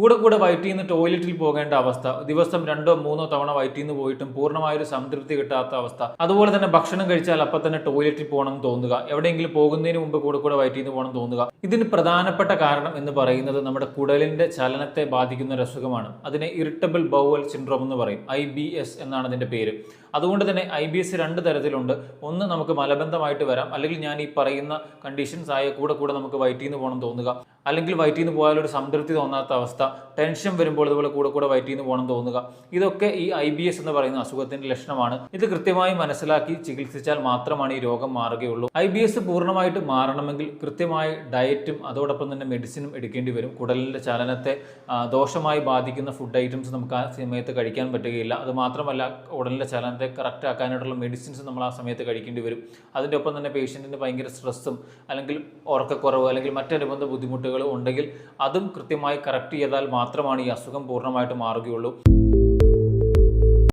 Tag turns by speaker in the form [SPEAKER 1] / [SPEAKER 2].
[SPEAKER 1] കൂടെ കൂടെ വയറ്റിൽ നിന്ന് ടോയ്ലറ്റിൽ പോകേണ്ട അവസ്ഥ ദിവസം രണ്ടോ മൂന്നോ തവണ വയറ്റിൽ നിന്ന് പോയിട്ടും പൂർണമായൊരു സംതൃപ്തി കിട്ടാത്ത അവസ്ഥ. അതുപോലെ തന്നെ ഭക്ഷണം കഴിച്ചാൽ അപ്പം തന്നെ ടോയ്ലറ്റിൽ പോകണം തോന്നുക. എവിടെയെങ്കിലും പോകുന്നതിന് മുമ്പ് കൂടെ കൂടെ വയറ്റിൽ നിന്ന് പോകണം തോന്നുക. ഇതിന് പ്രധാനപ്പെട്ട കാരണം എന്ന് പറയുന്നത് നമ്മുടെ കുടലിന്റെ ചലനത്തെ ബാധിക്കുന്ന ഒരു അസുഖമാണ്. അതിനെ ഇറിറ്റബിൾ ബൗവൽ സിൻഡ്രോം എന്ന് പറയും ഐ ബി എസ് എന്നാണ് അതിന്റെ പേര്. അതുകൊണ്ട് തന്നെ ഐ ബി എസ് രണ്ട് തരത്തിലുണ്ട്. ഒന്ന് നമുക്ക് മലബന്ധമായിട്ട് വരാം. അല്ലെങ്കിൽ ഞാൻ ഈ പറയുന്ന കണ്ടീഷൻസ് ആയ കൂടെ കൂടെ നമുക്ക് വയറ്റിൽ നിന്ന് പോകണം തോന്നുക. അല്ലെങ്കിൽ വയറ്റിൽ നിന്ന് പോയാൽ ഒരു സംതൃപ്തി തോന്നാത്ത അവസ്ഥ. ടെൻഷൻ വരുമ്പോൾ ഇതുപോലെ കൂടെ കൂടെ വയറ്റിൽ നിന്ന് പോകണം തോന്നുക. ഇതൊക്കെ ഈ ഐ ബി എസ് എന്ന് പറയുന്ന അസുഖത്തിന്റെ ലക്ഷണമാണ്. ഇത് കൃത്യമായി മനസ്സിലാക്കി ചികിത്സിച്ചാൽ മാത്രമാണ് ഈ രോഗം മാറുകയുള്ളൂ. ഐ ബി എസ് പൂർണമായിട്ട് മാറണമെങ്കിൽ കൃത്യമായി ഡയറ്റും അതോടൊപ്പം തന്നെ മെഡിസിനും എടുക്കേണ്ടി വരും. കുടലിന്റെ ചലനത്തെ ദോഷമായി ബാധിക്കുന്ന ഫുഡ് ഐറ്റംസ് നമുക്ക് ആ സമയത്ത് കഴിക്കാൻ പറ്റുകയില്ല. അത് മാത്രമല്ല ഉടലിന്റെ ചലനത്തെ കറക്റ്റ് ആക്കാനായിട്ടുള്ള മെഡിസിൻസ് നമ്മൾ ആ സമയത്ത് കഴിക്കേണ്ടി വരും. അതിന്റെ ഒപ്പം തന്നെ പേഷ്യന്റിന് ഭയങ്കര സ്ട്രെസ്സും അല്ലെങ്കിൽ ഉറക്കക്കുറവ് അല്ലെങ്കിൽ മറ്റനുബന്ധ ബുദ്ധിമുട്ടുകൾ ഉണ്ടെങ്കിൽ അതും കൃത്യമായി കറക്റ്റ് ചെയ്താൽ മാത്രമാണ് ഈ അസുഖം പൂർണമായിട്ട് മാറുകയുള്ളൂ.